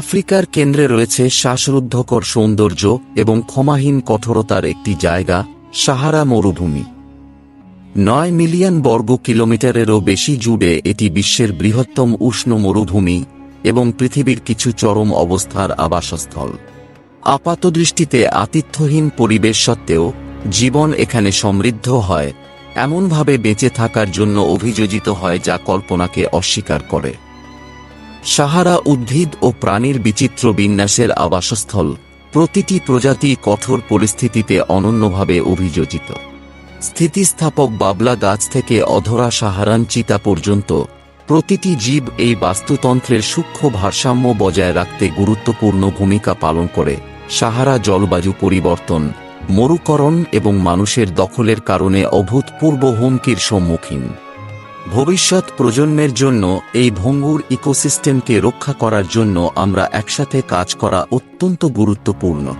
আফ্রিকার কেন্দ্রে রয়েছে শ্বাসরুদ্ধকর সৌন্দর্য এবং ক্ষমাহীন কঠোরতার একটি জায়গা, সাহারা মরুভূমি। নয় মিলিয়ন বর্গ কিলোমিটারেরও বেশি জুড়ে এটি বিশ্বের বৃহত্তম উষ্ণ মরুভূমি এবং পৃথিবীর কিছু চরম অবস্থার আবাসস্থল। আপাতদৃষ্টিতে আতিথ্যহীন পরিবেশ সত্ত্বেও জীবন এখানে সমৃদ্ধ হয়, এমনভাবে বেঁচে থাকার জন্য অভিযোজিত হয় যা কল্পনাকে অস্বীকার করে। সাহারা উদ্ভিদ ও প্রাণীর বিচিত্র বিন্যাসের আবাসস্থল। প্রতিটি প্রজাতি কঠোর পরিস্থিতিতে অনন্যভাবে অভিযোজিত। স্থিতিস্থাপক বাবলা গাছ থেকে অধরা সাহারান চিতা পর্যন্ত প্রতিটি জীব এই বাস্তুতন্ত্রের সূক্ষ্ম ভারসাম্য বজায় রাখতে গুরুত্বপূর্ণ ভূমিকা পালন করে। সাহারা জলবায়ু পরিবর্তন, মরুকরণ এবং মানুষের দখলের কারণে অভূতপূর্ব হুমকির সম্মুখীন। ভবিষ্যৎ প্রজন্মের জন্য এই ভঙ্গুর ইকোসিস্টেমকে রক্ষা করার জন্য আমরা একসাথে কাজ করা অত্যন্ত গুরুত্বপূর্ণ।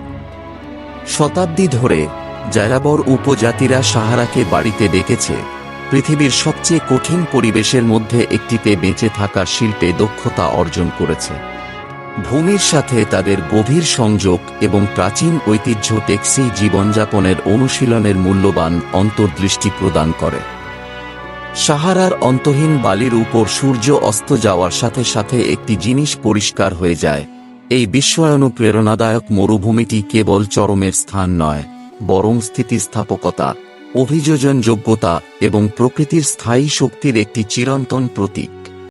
শতাব্দী ধরে জারাবর উপজাতিরা সাহারাকে বাড়িতে ডেকেছে। পৃথিবীর সবচেয়ে কঠিন পরিবেশের মধ্যে একটিতে বেঁচে থাকার শিল্পে দক্ষতা অর্জন করেছে। ভূমির সাথে তাদের গভীর সংযোগ এবং প্রাচীন ঐতিহ্য টেক্সি জীবনযাপনের অনুশীলনের মূল্যবান অন্তর্দৃষ্টি প্রদান করে। সাহারার অন্তহীন বালির উপর সূর্য অস্ত যাওয়ার সাথে সাথে একটি জিনিস পরিষ্কার হয়ে যায়। এই প্রেরণাদায়ক মরুভূমিটি কেবল চরমের স্থান নয়, বরং স্থিতিস্থাপকতা অভিযোজন যোগ্যতা এবং প্রকৃতির স্থায়ী শক্তির একটি চিরন্তন প্রতীক।